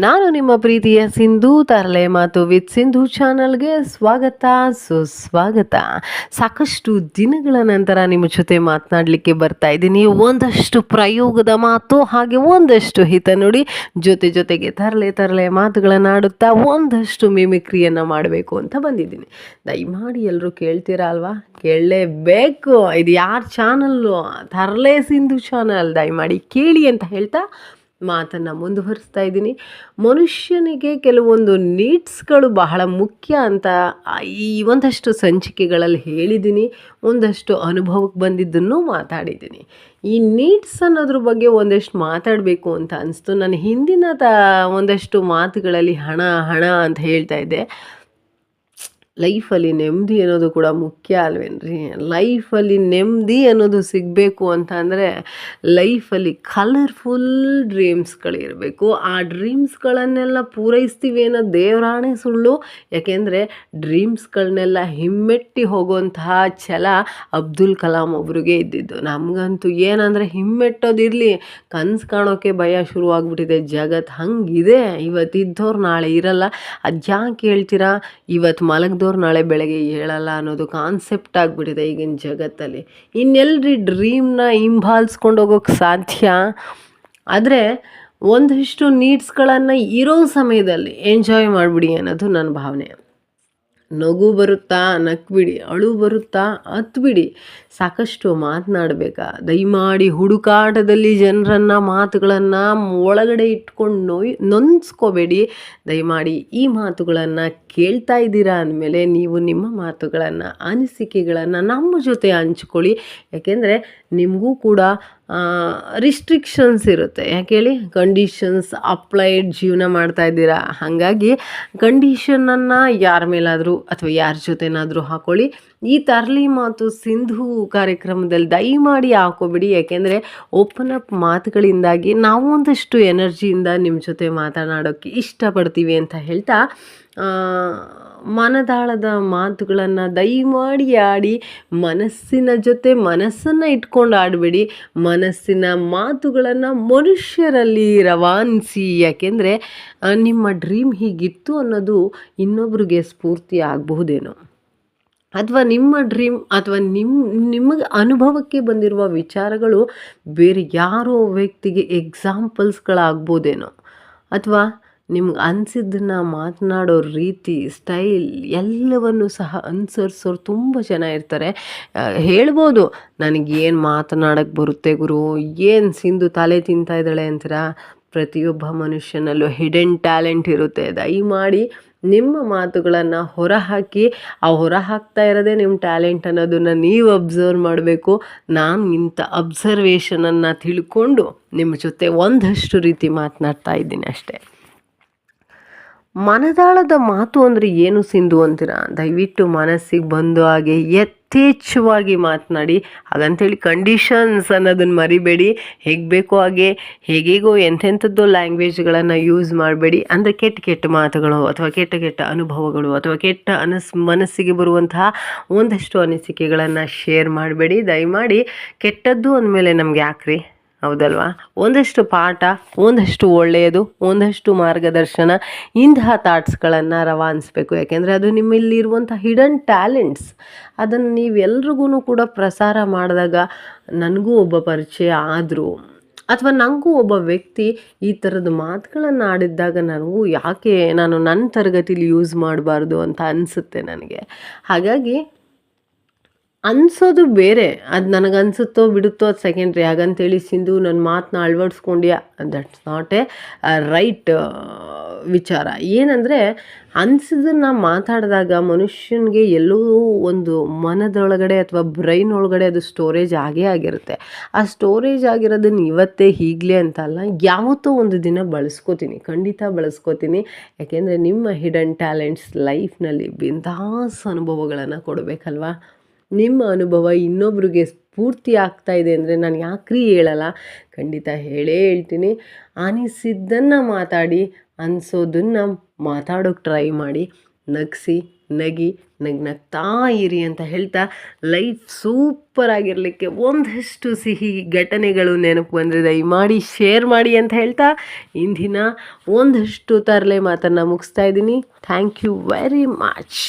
ನಾನು ನಿಮ್ಮ ಪ್ರೀತಿಯ ಸಿಂಧು ತರಲೆ ಮಾತು ವಿತ್ ಸಿಂಧು ಚಾನಲ್ಗೆ ಸ್ವಾಗತ, ಸುಸ್ವಾಗತ. ಸಾಕಷ್ಟು ದಿನಗಳ ನಂತರ ನಿಮ್ಮ ಜೊತೆ ಮಾತನಾಡಲಿಕ್ಕೆ ಬರ್ತಾ ಇದ್ದೀನಿ. ಒಂದಷ್ಟು ಪ್ರಯೋಗದ ಮಾತು ಹಾಗೆ ಒಂದಷ್ಟು ಹಿತ ನುಡಿ ಜೊತೆ ಜೊತೆಗೆ ತರಲೆ ತರಲೆ ಮಾತುಗಳನ್ನು ಆಡುತ್ತಾ ಒಂದಷ್ಟು ಮಿಮಿಕ್ರಿಯನ್ನು ಮಾಡಬೇಕು ಅಂತ ಬಂದಿದ್ದೀನಿ. ದಯಮಾಡಿ ಎಲ್ಲರೂ ಕೇಳ್ತೀರಾ ಅಲ್ವಾ? ಕೇಳಲೇಬೇಕು. ಇದು ಯಾರ ಚಾನಲ್ಲು? ತರಲೆ ಸಿಂಧು ಚಾನಲ್. ದಯಮಾಡಿ ಕೇಳಿ ಅಂತ ಹೇಳ್ತಾ ಮಾತನ್ನು ಮುಂದುವರಿಸ್ತಾ ಇದ್ದೀನಿ. ಮನುಷ್ಯನಿಗೆ ಕೆಲವೊಂದು ನೀಡ್ಸ್ಗಳು ಬಹಳ ಮುಖ್ಯ ಅಂತ ಈ ಒಂದಷ್ಟು ಸಂಚಿಕೆಗಳಲ್ಲಿ ಹೇಳಿದ್ದೀನಿ. ಒಂದಷ್ಟು ಅನುಭವಕ್ಕೆ ಬಂದಿದ್ದನ್ನು ಮಾತಾಡಿದ್ದೀನಿ. ಈ ನೀಡ್ಸ್ ಅನ್ನೋದ್ರ ಬಗ್ಗೆ ಒಂದಷ್ಟು ಮಾತಾಡಬೇಕು ಅಂತ ಅನಿಸ್ತು. ನಾನು ಹಿಂದಿನ ತ ಒಂದಷ್ಟು ಮಾತುಗಳಲ್ಲಿ ಹಣ ಹಣ ಅಂತ ಹೇಳ್ತಾ ಇದ್ದೆ. ಲೈಫಲ್ಲಿ ನೆಮ್ಮದಿ ಅನ್ನೋದು ಕೂಡ ಮುಖ್ಯ ಅಲ್ವೇನ್ರಿ? ಲೈಫಲ್ಲಿ ನೆಮ್ಮದಿ ಅನ್ನೋದು ಸಿಗಬೇಕು ಅಂತ ಅಂದರೆ ಲೈಫಲ್ಲಿ ಕಲರ್ಫುಲ್ ಡ್ರೀಮ್ಸ್ಗಳಿರಬೇಕು ಆ ಡ್ರೀಮ್ಸ್ಗಳನ್ನೆಲ್ಲ ಪೂರೈಸ್ತೀವಿ ಅನ್ನೋ ದೇವರಾಣೆ ಸುಳ್ಳು. ಯಾಕೆಂದರೆ ಡ್ರೀಮ್ಸ್ಗಳನ್ನೆಲ್ಲ ಹಿಮ್ಮೆಟ್ಟಿ ಹೋಗುವಂತಹ ಛಲ ಅಬ್ದುಲ್ ಕಲಾಂ ಒಬ್ರಿಗೆ ಇದ್ದಿದ್ದು. ನಮಗಂತೂ ಏನಂದರೆ ಹಿಮ್ಮೆಟ್ಟೋದಿರಲಿ. ಕನಸು ಕಾಣೋಕ್ಕೆ ಭಯ ಶುರುವಾಗ್ಬಿಟ್ಟಿದೆ. ಜಗತ್ತು ಹಂಗಿದೆ. ಇವತ್ತು ಇದ್ದವ್ರು ನಾಳೆ ಇರಲ್ಲ. ಅದು ಯಾಕೆ ಹೇಳ್ತೀರಾ? ಇವತ್ತು ಮಲಗಿದವ್ರು ನಾಳೆ ಬೆಳಗ್ಗೆ ಹೇಳಲ್ಲ ಅನ್ನೋದು ಕಾನ್ಸೆಪ್ಟ್ ಆಗಿಬಿಟ್ಟಿದೆ ಈಗಿನ ಜಗತ್ತಲ್ಲಿ. ಇನ್ನೆಲ್ರಿ ಡ್ರೀಮ್ನ ಹಿಂಬಾಲಿಸ್ಕೊಂಡು ಹೋಗೋಕ್ಕೆ ಸಾಧ್ಯ? ಆದರೆ ಒಂದಿಷ್ಟು ನೀಡ್ಸ್ಗಳನ್ನು ಇರೋ ಸಮಯದಲ್ಲಿ ಎಂಜಾಯ್ ಮಾಡಿಬಿಡಿ ಅನ್ನೋದು ನನ್ನ ಭಾವನೆ. ನಗು ಬರುತ್ತಾ, ನಕ್ಬಿಡಿ, ಅಳು ಬರುತ್ತಾ, ಹತ್ಬಿಡಿ. ಸಾಕಷ್ಟು ಮಾತನಾಡಬೇಕಾ? ದಯಮಾಡಿ ಹುಡುಕಾಟದಲ್ಲಿ ಜನರನ್ನು ಮಾತುಗಳನ್ನು ಒಳಗಡೆ ಇಟ್ಕೊಂಡು ನೋಯ್, ನೊಂದ್ಸ್ಕೋಬೇಡಿ. ದಯಮಾಡಿ ಈ ಮಾತುಗಳನ್ನು ಕೇಳ್ತಾ ಇದ್ದೀರಾ ಅಂದಮೇಲೆ ನೀವು ನಿಮ್ಮ ಮಾತುಗಳನ್ನು, ಅನಿಸಿಕೆಗಳನ್ನು ನಮ್ಮ ಜೊತೆ ಹಂಚ್ಕೊಳ್ಳಿ. ಯಾಕೆಂದರೆ ನಿಮಗೂ ಕೂಡ ರಿಸ್ಟ್ರಿಕ್ಷನ್ಸ್ ಇರುತ್ತೆ. ಯಾಕೆ ಹೇಳಿ? ಕಂಡೀಷನ್ಸ್ ಅಪ್ಲೈಡ್ ಜೀವನ ಮಾಡ್ತಾ ಇದ್ದೀರಾ? ಹಾಗಾಗಿ ಕಂಡೀಷನನ್ನು ಯಾರ ಮೇಲಾದರೂ ಅಥವಾ ಯಾರ ಜೊತೆನಾದರೂ ಹಾಕೊಳ್ಳಿ. ಈ ತರಲಿ ಮಾತು ಸಿಂಧು ಕಾರ್ಯಕ್ರಮದಲ್ಲಿ ದಯಮಾಡಿ ಹಾಕೋಬಿಡಿ. ಯಾಕೆಂದರೆ ಓಪನ್ ಅಪ್ ಮಾತುಗಳಿಂದಾಗಿ ನಾವು ಒಂದಷ್ಟು ಎನರ್ಜಿಯಿಂದ ನಿಮ್ಮ ಜೊತೆ ಮಾತನಾಡೋಕ್ಕೆ ಇಷ್ಟಪಡ್ತೀವಿ ಅಂತ ಹೇಳ್ತಾ ಮನದಾಳದ ಮಾತುಗಳನ್ನು ದಯಮಾಡಿ ಆಡಿ, ಮನಸ್ಸಿನ ಜೊತೆ ಮನಸ್ಸನ್ನು ಇಟ್ಕೊಂಡು ಆಡಬೇಡಿ. ಮನಸ್ಸಿನ ಮಾತುಗಳನ್ನು ಮನುಷ್ಯರಲ್ಲಿ ರವಾನಿಸಿ. ಯಾಕೆಂದರೆ ನಿಮ್ಮ ಡ್ರೀಮ್ ಹೀಗಿತ್ತು ಅನ್ನೋದು ಇನ್ನೊಬ್ರಿಗೆ ಸ್ಫೂರ್ತಿ ಆಗಬಹುದೇನೋ. ಅಥವಾ ನಿಮ್ಮ ಡ್ರೀಮ್, ಅಥವಾ ನಿಮ್ಮ ನಿಮಗೆ ಅನುಭವಕ್ಕೆ ಬಂದಿರುವ ವಿಚಾರಗಳು ಬೇರೆ ಯಾರೋ ವ್ಯಕ್ತಿಗೆ ಎಕ್ಸಾಂಪಲ್ಸ್ಗಳಾಗ್ಬೋದೇನೋ ಅಥವಾ ನಿಮ್ಗೆ ಅನಿಸಿದ್ದನ್ನು ಮಾತನಾಡೋ ರೀತಿ ಸ್ಟೈಲ್ ಎಲ್ಲವನ್ನು ಸಹ ಅನುಸರಿಸೋರು ತುಂಬ ಜನ ಇರ್ತಾರೆ. ಹೇಳ್ಬೋದು, ನನಗೇನು ಮಾತನಾಡೋಕ್ಕೆ ಬರುತ್ತೆ ಗುರು? ಏನು ಸಿಂಧು ತಲೆ ತಿಂತಾ ಇದ್ದಾಳೆ ಅಂತೀರಾ? ಪ್ರತಿಯೊಬ್ಬ ಮನುಷ್ಯನಲ್ಲೂ ಹಿಡನ್ ಟ್ಯಾಲೆಂಟ್ ಇರುತ್ತೆ. ದಯಮಾಡಿ ನಿಮ್ಮ ಮಾತುಗಳನ್ನು ಹೊರಹಾಕಿ, ಆ ಹೊರ ಹಾಕ್ತಾ ಇರೋದೇ ನಿಮ್ಮ ಟ್ಯಾಲೆಂಟ್ ಅನ್ನೋದನ್ನು ನೀವು ಅಬ್ಸರ್ವ್ ಮಾಡಬೇಕು. ನಾನು ಇಂಥ ಅಬ್ಸರ್ವೇಷನನ್ನು ತಿಳ್ಕೊಂಡು ನಿಮ್ಮ ಜೊತೆ ಒಂದಷ್ಟು ರೀತಿ ಮಾತನಾಡ್ತಾ ಇದ್ದೀನಿ ಅಷ್ಟೇ. ಮನದಾಳದ ಮಾತು ಅಂದರೆ ಏನು ಸಿಂಧು ಅಂತೀರಾ? ದಯವಿಟ್ಟು ಮನಸ್ಸಿಗೆ ಬಂದು ಹಾಗೆ ಯಥೇಚ್ಛವಾಗಿ ಮಾತನಾಡಿ. ಹಾಗಂತೇಳಿ ಕಂಡೀಷನ್ಸ್ ಅನ್ನೋದನ್ನು ಮರಿಬೇಡಿ. ಹೇಗೆ ಬೇಕೋ ಹಾಗೆ, ಹೇಗೇಗೋ ಎಂಥೆಂಥದ್ದು ಲ್ಯಾಂಗ್ವೇಜ್ಗಳನ್ನು ಯೂಸ್ ಮಾಡಬೇಡಿ. ಅಂದರೆ ಕೆಟ್ಟ ಕೆಟ್ಟ ಮಾತುಗಳು ಅಥವಾ ಕೆಟ್ಟ ಕೆಟ್ಟ ಅನುಭವಗಳು ಅಥವಾ ಕೆಟ್ಟ ಅನಸ್, ಮನಸ್ಸಿಗೆ ಬರುವಂತಹ ಒಂದಷ್ಟು ಅನಿಸಿಕೆಗಳನ್ನು ಶೇರ್ ಮಾಡಬೇಡಿ. ದಯಮಾಡಿ ಕೆಟ್ಟದ್ದು ಅಂದಮೇಲೆ ನಮ್ಗೆ ಯಾಕ್ರಿ? ಹೌದಲ್ವಾ? ಒಂದಷ್ಟು ಪಾಠ, ಒಂದಷ್ಟು ಒಳ್ಳೆಯದು, ಒಂದಷ್ಟು ಮಾರ್ಗದರ್ಶನ, ಇಂತಹ ಥಾಟ್ಸ್ಗಳನ್ನು ರವಾನಿಸ್ಬೇಕು. ಯಾಕೆಂದರೆ ಅದು ನಿಮ್ಮಲ್ಲಿರುವಂಥ ಹಿಡನ್ ಟ್ಯಾಲೆಂಟ್ಸ್ ಅದನ್ನು ನೀವೆಲ್ರಿಗೂ ಕೂಡ ಪ್ರಸಾರ ಮಾಡಿದಾಗ ನನಗೂ ಒಬ್ಬ ಪರಿಚಯ ಆದರೂ, ಅಥವಾ ನನಗೂ ಒಬ್ಬ ವ್ಯಕ್ತಿ ಈ ಥರದ ಮಾತುಗಳನ್ನು ಆಡಿದ್ದಾಗ ನನಗೂ ಯಾಕೆ ನಾನು ನನ್ನ ತರಗತಿಲಿ ಯೂಸ್ ಮಾಡಬಾರ್ದು ಅಂತ ಅನಿಸುತ್ತೆ ನನಗೆ. ಹಾಗಾಗಿ ಅನ್ಸೋದು ಬೇರೆ. ಅದು ನನಗೆ ಅನ್ಸುತ್ತೋ ಬಿಡುತ್ತೋ ಅದು ಸೆಕೆಂಡ್ರಿ ಹಾಗಂತೇಳಿ ಸಿಂಧು ನನ್ನ ಮಾತನ್ನ ಅಳವಡಿಸ್ಕೊಂಡ್ಯಾ. ದಟ್ಸ್ ನಾಟ್ ಎ ರೈಟ್ ವಿಚಾರ. ಏನಂದರೆ ಅನ್ಸಿದನ್ನ ಮಾತಾಡಿದಾಗ ಮನುಷ್ಯನಿಗೆ ಎಲ್ಲೋ ಒಂದು ಮನದೊಳಗಡೆ ಅಥವಾ ಬ್ರೈನ್ ಒಳಗಡೆ ಅದು ಸ್ಟೋರೇಜ್ ಆಗೇ ಆಗಿರುತ್ತೆ. ಆ ಸ್ಟೋರೇಜ್ ಆಗಿರೋದನ್ನ ಇವತ್ತೇ ಹೀಗಲೇ ಅಂತಲ್ಲ, ಯಾವತ್ತೋ ಒಂದು ದಿನ ಬಳಸ್ಕೋತೀನಿ. ಖಂಡಿತ ಬಳಸ್ಕೋತೀನಿ. ಯಾಕೆಂದರೆ ನಿಮ್ಮ ಹಿಡನ್ ಟ್ಯಾಲೆಂಟ್ಸ್ ಲೈಫ್ನಲ್ಲಿ ಬಿಂದಾಸ್ ಅನುಭವಗಳನ್ನು ಕೊಡಬೇಕಲ್ವಾ? ನಿಮ್ಮ ಅನುಭವ ಇನ್ನೊಬ್ರಿಗೆ ಸ್ಫೂರ್ತಿ ಆಗ್ತಾ ಇದೆ ಅಂದರೆ ನಾನು ಯಾಕ್ರಿ ಹೇಳಲ್ಲ? ಖಂಡಿತ ಹೇಳೇ ಹೇಳ್ತೀನಿ. ಅನಿಸಿದ್ದನ್ನು ಮಾತಾಡಿ, ಅನಿಸೋದನ್ನು ಮಾತಾಡೋಕ್ಕೆ ಟ್ರೈ ಮಾಡಿ. ನಗಿಸಿ, ನಗಿ, ನಗ್ನಗ್ತಾ ಇರಿ ಅಂತ ಹೇಳ್ತಾ ಲೈಫ್ ಸೂಪರ್ ಆಗಿರಲಿಕ್ಕೆ ಒಂದಷ್ಟು ಸಿಹಿ ಘಟನೆಗಳು ನೆನಪು ಬಂದರೆ ದಯಮಾಡಿ ಶೇರ್ ಮಾಡಿ ಅಂತ ಹೇಳ್ತಾ ಇಂದಿನ ಒಂದಷ್ಟು ತರಲೆ ಮಾತನ್ನು ಮುಗಿಸ್ತಾ ಇದ್ದೀನಿ. Thank you very much